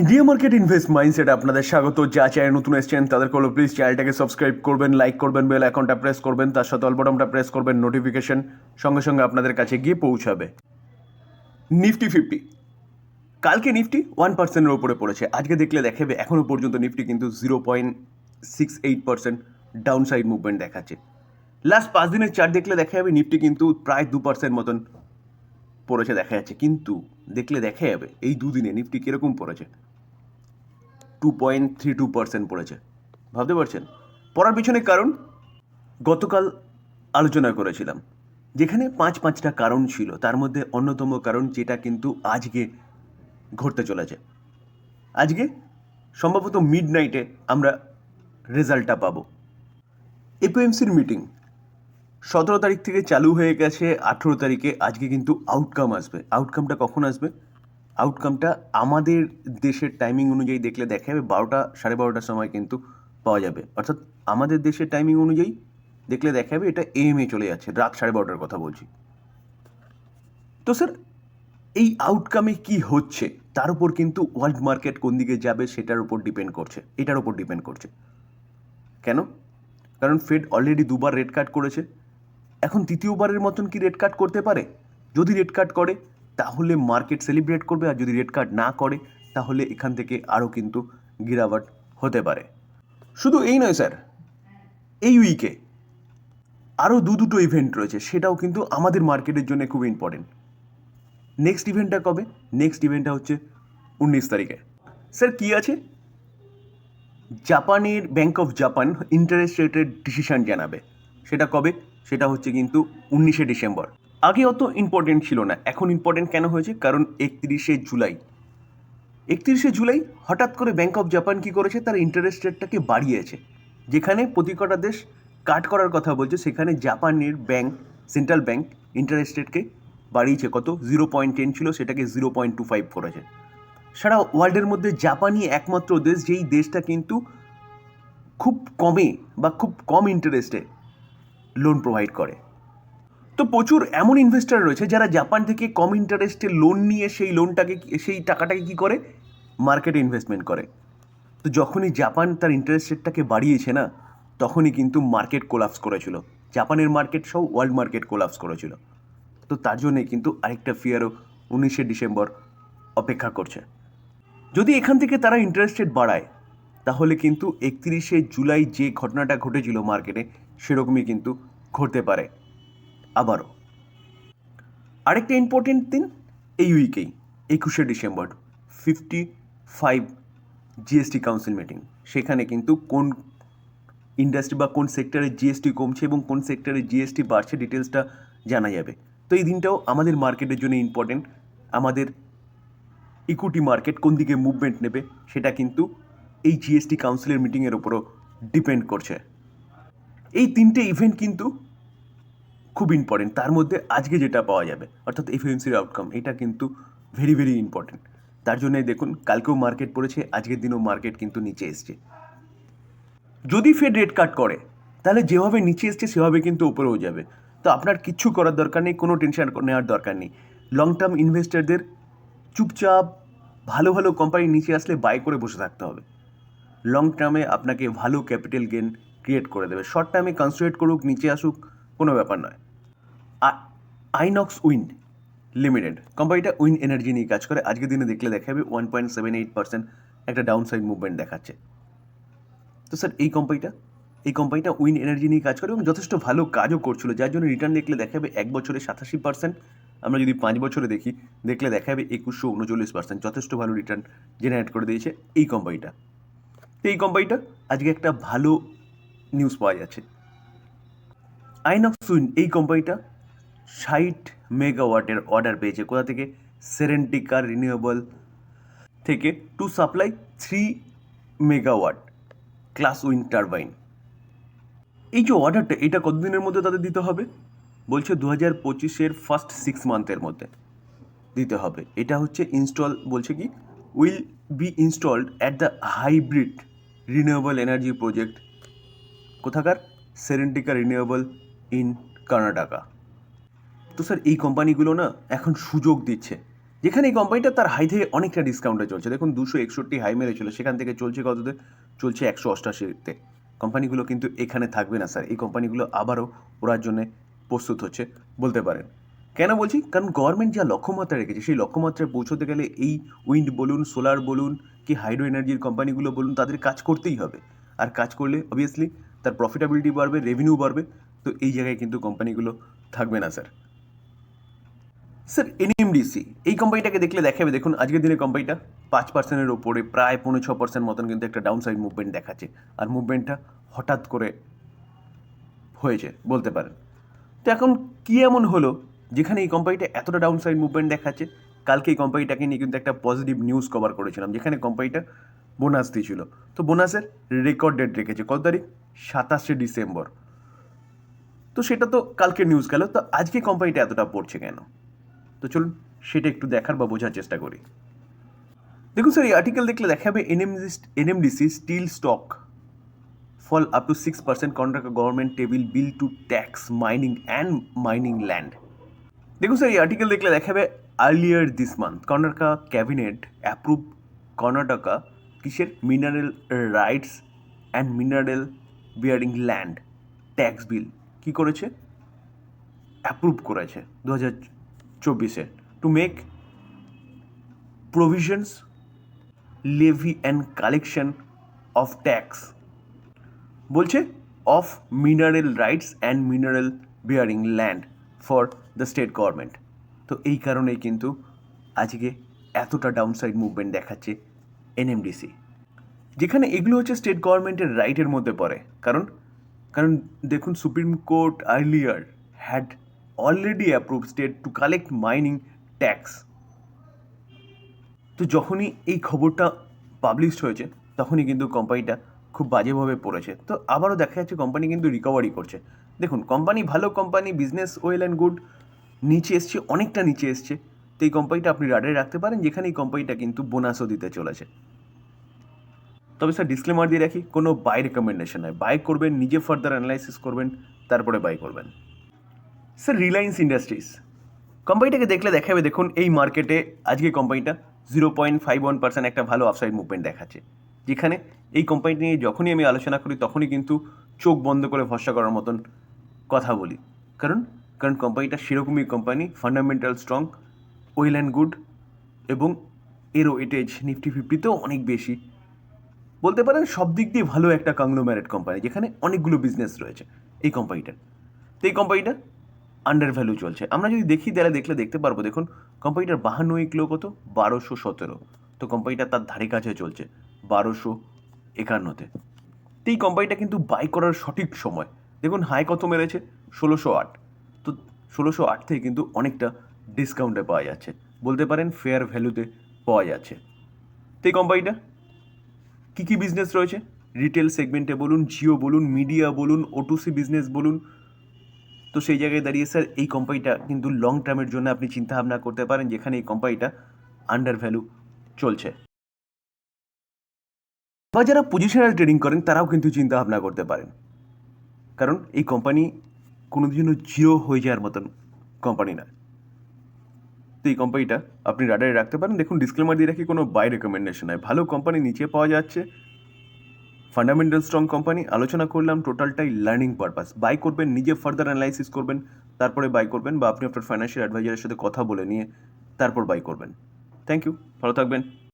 India market invest mindset আপনাদের স্বাগত। যা চ্যানেল নতুন এসেছেন তাদের হলো প্লিজ চ্যানেলটাকে সাবস্ক্রাইব করবেন লাইক করবেন বেল অ্যাকাউন্টটা প্রেস করবেন, তার সাথে অল্পটমটা প্রেস করবেন নোটিফিকেশন সঙ্গে সঙ্গে আপনাদের কাছে গিয়ে পৌঁছাবে। নিফটি ফিফটি কালকে নিফটি ওয়ান পার্সেন্টের উপরে পড়েছে। আজকে দেখলে দেখাবে এখনও পর্যন্ত নিফটি কিন্তু zero point six eight percent down side movement দেখাচ্ছে। লাস্ট পাঁচ দিনের চার্ট দেখলে দেখা যাবে নিফটি কিন্তু প্রায় দু পার্সেন্ট মতন পড়েছে, দেখা যাচ্ছে। কিন্তু দেখলে দেখা যাবে, এই দুদিনে নিফটি কীরকম পড়েছে? Two point three two percent পড়েছে। ভাবতে পারছেন? পড়ার পিছনে কারণ? গতকাল আলোচনা করেছিলাম, যেখানে পাঁচ পাঁচটা কারণ ছিল। তার মধ্যে অন্যতম কারণ যেটা কিন্তু আজকে ঘটতে চলেছে। আজকে সম্ভবত মিড নাইটে আমরা রেজাল্টটা পাবো। এপিএমসির মিটিং সতেরো তারিখ থেকে চালু হয়ে গেছে আঠেরো তারিখে। আজকে কিন্তু আউটকাম আসবে। আউটকামটা কখন আসবে? আউটকামটা আমাদের দেশের টাইমিং অনুযায়ী দেখলে দেখা যাবে বারোটা, সাড়ে বারোটার সময় কিন্তু পাওয়া যাবে। অর্থাৎ আমাদের দেশের টাইমিং অনুযায়ী দেখলে দেখা যাবে এটা এম এ চলে যাচ্ছে, রাত সাড়ে বারোটার কথা বলছি। তো স্যার এই আউটকামে কি হচ্ছে? তার উপর কিন্তু ওয়ার্ল্ড মার্কেট কোন দিকে যাবে সেটার উপর ডিপেন্ড করছে। এটার উপর ডিপেন্ড করছে। কেন? কারণ ফেড অলরেডি দুবার রেড কাট করেছে। এখন তৃতীয়বারের মতন কি রেড কাট করতে পারে? যদি রেড কাট করে, তাহলে মার্কেট সেলিব্রেট করবে, আর যদি রেড কাট না করে, তাহলে এখান থেকে আরও কিন্তু গিরাওয়াট হতে পারে। শুধু এই নয় স্যার এই উইকে আরও দু দুটো ইভেন্ট রয়েছে, সেটাও কিন্তু আমাদের মার্কেটের জন্য খুব ইম্পর্টেন্ট নেক্সট ইভেন্টটা কবে? নেক্সট ইভেন্টটা হচ্ছে উনিশ তারিখে। স্যার কী আছে? জাপানের ব্যাংক অফ জাপান ইন্টারেস্ট রেটের ডিসিশন জানাবে। সেটা কবে? সেটা হচ্ছে কিন্তু উনিশে ডিসেম্বর। আগে অত ইম্পর্টেন্ট ছিল না, এখন ইম্পর্টেন্ট কেন হয়েছে? কারণ একত্রিশে জুলাই। একত্রিশে জুলাই হঠাৎ করে ব্যাংক অফ জাপান কী করেছে? তার ইন্টারেস্ট রেটটাকে বাড়িয়েছে। যেখানে প্রতি কটা দেশ কাট করার কথা বলছে, সেখানে জাপানের ব্যাংক সেন্ট্রাল ব্যাংক ইন্টারেস্ট রেটকে বাড়িয়েছে কত? জিরো পয়েন্ট টেন ছিল, সেটাকে জিরো পয়েন্ট টু ফাইভ করেছে। সারা ওয়ার্ল্ডের মধ্যে জাপানই একমাত্র দেশ, যেই দেশটা কিন্তু খুব কমে বা খুব কম ইন্টারেস্টে লোন প্রোভাইড করে। তো প্রচুর এমন ইনভেস্টার রয়েছে যারা জাপান থেকে কম ইন্টারেস্টে লোন নিয়ে সেই লোনটাকে সেই টাকাটাকে কী করে? মার্কেটে ইনভেস্টমেন্ট করে। তো যখনই জাপান তার ইন্টারেস্ট রেটটাকে বাড়িয়েছে না, তখনই কিন্তু মার্কেট কোলাপস করেছিল। জাপানের মার্কেট সহ ওয়ার্ল্ড মার্কেট কোলাপস করেছিল। তো তার জন্যে কিন্তু আরেকটা ফিয়ারও উনিশে ডিসেম্বর অপেক্ষা করছে। যদি এখান থেকে তারা ইন্টারেস্ট রেট বাড়ায়, তাহলে কিন্তু একত্রিশে জুলাই যে ঘটনাটা ঘটেছিল মার্কেটে সেরকমই কিন্তু ঘটতে পারে। আবারও। আরেকটা ইম্পর্টেন্ট দিন এই উইকেই একুশে December fifty five GST council meeting সেখানে কিন্তু কোন ইন্ডাস্ট্রি বা কোন সেক্টরে জিএসটি কমছে এবং কোন সেক্টরে জিএসটি বাড়ছে ডিটেলসটা জানা যাবে। তো এই দিনটাও আমাদের মার্কেটের জন্য ইম্পর্টেন্ট আমাদের ইকুইটি মার্কেট কোন দিকে মুভমেন্ট নেবে, সেটা কিন্তু এই জিএসটি কাউন্সিলের মিটিংয়ের উপরও ডিপেন্ড করছে। তিনটে ইভেন্ট কিন্তু খুব ইম্পর্টেন্ট তার মধ্যে আজকে যেটা পাওয়া যাবে, অর্থাৎ এফএমসির আউটকাম এটা কিন্তু ভেরি ভেরি ইম্পর্টেন্ট তার জন্যই দেখুন, কালকেও মার্কেট পড়েছে, আজকের দিনও মার্কেট কিন্তু নিচে এসছে। যদি ফেড রেট কাট করে, তাহলে যেভাবে নিচে এসছে, সেভাবে কিন্তু উপরেও যাবে। তো আপনার কিচ্ছু করার দরকার নেই, কোনো টেনশন নেওয়ার দরকার নেই। লং টার্ম ইনভেস্টারদের চুপচাপ, ভালো ভালো কোম্পানি নিচে আসলে বাই করে বসে থাকতে হবে। লং টার্মে আপনাকে ভালো ক্যাপিটাল গেন ক্রিয়েট করে দেবে। শর্ট টার্মে কনসেন্ট্রেট করুক, নিচে আসুক, কোনো ব্যাপার নয়। আইনক্স উইন লিমিটেড কোম্পানিটা উইন এনার্জি নিয়ে কাজ করে। আজকের দিনে দেখলে দেখা যাবে one point seven eight percent একটা ডাউন সাইড মুভমেন্ট দেখাচ্ছে। তো স্যার এই কোম্পানিটা এই কোম্পানিটা উইন এনার্জি নিয়ে কাজ করে এবং যথেষ্ট ভালো কাজও করছিল। যার জন্য রিটার্ন দেখলে দেখা যাবে এক বছরে সাতাশি পার্সেন্ট আমরা যদি পাঁচ বছরে দেখি, দেখলে দেখা যাবে একুশশো উনচল্লিশ পার্সেন্ট যথেষ্ট ভালো রিটার্ন জেনারেট করে দিয়েছে এই কোম্পানিটা তো এই কোম্পানিটা আজকে একটা ভালো নিউজ পাওয়া যাচ্ছে। আইনক্স উইন এই কোম্পানিটা ষাট মেগাওয়াটের অর্ডার পেয়েছে। কোথা থেকে? সেরেন্টিকার রিনিউয়েবল থেকে to supply three megawatt class wind turbine এই যে অর্ডারটা এটা কতদিনের মধ্যে তাদের দিতে হবে? বলছে দু হাজার পঁচিশের ফার্স্ট সিক্স মান্থের মধ্যে দিতে হবে। এটা হচ্ছে ইনস্টল বলছে কি will be installed at the hybrid renewable energy project কোথাকার? সেরেন্টিকা রিনিউয়েবল ইন কর্ণাটকা তো স্যার, এই কোম্পানিগুলো না এখন সুযোগ দিচ্ছে। যেখানে এই কোম্পানিটা তার হাই থেকে অনেকটা ডিসকাউন্টে চলছে। দেখুন, দুশো একষট্টি হাই মেরেছিল সেখান থেকে চলছে কততে চলছে একশো অষ্টাশিতে। কোম্পানিগুলো কিন্তু এখানে থাকবে না স্যার। এই কোম্পানিগুলো আবারও ওড়ার জন্য প্রস্তুত হচ্ছে, বলতে পারেন। কেন বলছি? কারণ গভর্নমেন্ট যা লক্ষ্যমাত্রা রেখেছে, সেই লক্ষ্যমাত্রায় পৌঁছতে গেলে এই উইন্ড বলুন সোলার বলুন, কি হাইড্রো এনার্জির কোম্পানিগুলো বলুন, তাদের কাজ করতেই হবে। আর কাজ করলে অবভিয়াসলি তার প্রফিটেবিলিটি বাড়বে রেভিনিউ বাড়বে, তো এই জায়গায় কিন্তু কোম্পানিগুলো থাকবে না স্যার স্যার এনএমডিসি এই কোম্পানিটাকে দেখলে দেখাবে, দেখুন, আজকের দিনে কোম্পানিটা পাঁচ পার্সেন্টের ওপরে প্রায় পনেরো ছ পার্সেন্ট মতন কিন্তু একটা ডাউন সাইড মুভমেন্ট দেখাচ্ছে। আর মুভমেন্টটা হঠাৎ করে হয়েছে, বলতে পারেন। তো এখন কী এমন হলো, যেখানে এই কোম্পানিটা এতটা ডাউন সাইড মুভমেন্ট দেখাচ্ছে, কালকে এই কোম্পানিটাকে নিয়ে কিন্তু একটা পজিটিভ নিউজ কভার করেছিলাম, যেখানে কোম্পানিটা বোনাস দিয়েছিল। তো বোনাসের রেকর্ড ডেট রেখেছে, কত তারিখ? সাতাশে ডিসেম্বর। তো সেটা তো কালকে নিউজ গেল, তো আজকে কোম্পানিটা এতটা পড়ছে কেন? তো চলুন সেটা একটু দেখার বা বোঝার চেষ্টা করি। দেখুন স্যার এই আর্টিকেল দেখলে দেখাবে NMDC NMDC steel stock fall up to six percent contract government table bill to tax mining and mining land দেখুন স্যার এই আর্টিকেল দেখলে দেখাবে earlier this month Karnataka cabinet approve Karnataka কিসের? Mineral rights and mineral bearing land tax bill কী করেছে? Approve করেছে দু হাজার চব্বিশে to make provisions levy and collection of tax বলছে of mineral rights and mineral bearing land for the state government তো এই কারণেই কিন্তু আজকে এতটা ডাউনসাইড মুভমেন্ট দেখাচ্ছে এনএমডিসি যেখানে এগুলো হচ্ছে স্টেট গভর্নমেন্টের রাইটের মধ্যে পড়ে। কারণ কারণ দেখুন supreme court earlier had already approve state to collect mining tax তো যখনই এই খবরটা পাবলিশড হয়েছে, তখনই কিন্তু কোম্পানিটা খুব বাজেভাবে পড়েছে। তো আবারও দেখা যাচ্ছে কোম্পানি কিন্তু রিকভারি করছে। দেখুন কোম্পানি ভালো company business well and good নিচে এসছে, অনেকটা নিচে এসছে। তো এই কোম্পানিটা আপনি রাডারে রাখতে পারেন, যেখানে এই কোম্পানিটা কিন্তু বোনাসও দিতে চলেছে। তবে স্যার ডিসক্লেমার দিয়ে রাখি, কোনো বাই রেকমেন্ডেশন নয়। বাই করবেন, নিজে ফার্দার অ্যানালাইসিস করবেন, তারপরে বাই করবেন। স্যার রিলায়েন্স ইন্ডাস্ট্রিজ কোম্পানিটাকে দেখলে দেখাবে, দেখুন, এই মার্কেটে আজকে কোম্পানিটা zero point five one percent একটা ভালো আপসাইড মুভমেন্ট দেখাচ্ছে। যেখানে এই কোম্পানিটি নিয়ে যখনই আমি আলোচনা করি, তখনই কিন্তু চোখ বন্ধ করে ভরসা করার মতন কথা বলি। কারণ কারণ কোম্পানিটা সেরকমই company fundamental strong well and good এবং এর ওয়েটেজ নিফটি ফিফটিতেও অনেক বেশি। বলতে পারেন সব দিক দিয়ে ভালো একটা কংগ্লোম্যারেট কোম্পানি যেখানে অনেকগুলো বিজনেস রয়েছে, এই কোম্পানিটার তো এই কোম্পানিটা আন্ডার ভ্যালু চলছে। আমরা যদি দেখি, তাহলে দেখলে দেখতে পারব, দেখুন কোম্পানিটার বাহান্ন কিলো কত? বারোশো সতেরো। তো কোম্পানিটা তার ধারে কাছে চলছে, বারোশো একান্নতে। তো এই কোম্পানিটা কিন্তু বাই করার সঠিক সময়। দেখুন হাই কত মেরেছে? ষোলোশো আট। তো ষোলোশো আট থেকে কিন্তু অনেকটা ডিসকাউন্টে পাওয়া যাচ্ছে। বলতে পারেন ফেয়ার ভ্যালুতে পাওয়া যাচ্ছে। তো এই কোম্পানিটা কী কী বিজনেস রয়েছে? রিটেল সেগমেন্টে বলুন জিও বলুন মিডিয়া বলুন ওটুসি বিজনেস বলুন। তো সেই জায়গায় দাঁড়িয়ে স্যার এই কোম্পানিটা কিন্তু লং টার্মের জন্য আপনি চিন্তা ভাবনা করতে পারেন যেখানে এই কোম্পানিটা আন্ডার ভ্যালু চলছে। বা যারা পজিশনাল ট্রেডিং করেন, তারাও কিন্তু চিন্তা ভাবনা করতে পারেন। কারণ এই কোম্পানি কোনো দিনও জিরো হয়ে যাওয়ার মতন কোম্পানি না তো এই কোম্পানিটা আপনি রাডারে রাখতে পারেন। দেখুন ডিসক্লেমার দিয়ে রাখি, কোনো বাই রেকমেন্ডেশন নয় ভালো কোম্পানি নিচে পাওয়া যাচ্ছে। ফান্ডামেন্টাল স্ট্রং কোম্পানি আলোচনা করলাম টোটালটাই লার্নিং পারপাস বাই করবেন, নিজে ফার্দার অ্যানালাইসিস করবেন, তারপরে বাই করবেন বা আপনি আপনার ফাইন্যান্সিয়াল অ্যাডভাইজারের সাথে কথা বলে নিয়ে তারপর বাই করবেন। থ্যাংক ইউ ভালো থাকবেন।